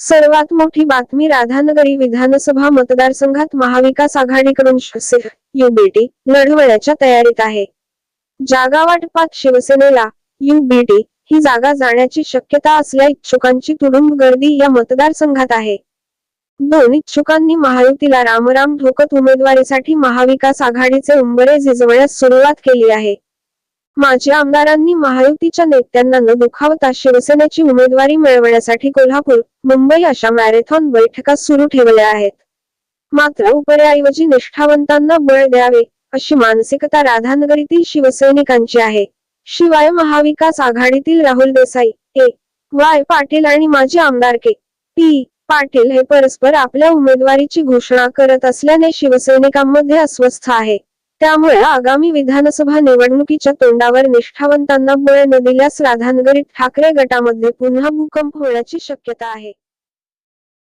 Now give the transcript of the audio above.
सर्वात मोठी बातमी राधानगरी विधानसभा मतदारसंघात महाविकास आघाडीकडून युबीटी लढवण्याच्या तयारीत आहे. जागा वाटपात शिवसेनेला युबीटी ही जागा जाण्याची शक्यता असल्या इच्छुकांची तुडुंब गर्दी या मतदारसंघात आहे. दोन इच्छुकांनी महायुतीला रामराम ठोकत उमेदवारीसाठी महाविकास आघाडीचे उंबरे झिजवण्यास सुरुवात केली आहे. माजी आमदारांनी महायुतीच्या नेत्यांना न दुखावता शिवसेनेची उमेदवारी मिळवण्यासाठी कोल्हापूर मुंबई अशा मॅरेथॉन बैठका सुरू ठेवल्या आहेत. मात्र उपऱ्याऐवजी निष्ठावंतांना बळ द्यावे अशी मानसिकता राधानगरीतील शिवसैनिकांची आहे. शिवाय महाविकास आघाडीतील राहुल देसाई ए. वाय. पाटील आणि माजी आमदार के. पी. पाटील हे परस्पर आपल्या उमेदवारीची घोषणा करत असल्याने शिवसैनिकांमध्ये अस्वस्थ आहे. त्यामुळे आगामी विधानसभा निवडणुकीच्या तोंडावर निष्ठावंतांना बळ न दिल्यास राधानगरीत ठाकरे गटामध्ये पुन्हा भूकंप होण्याची शक्यता आहे.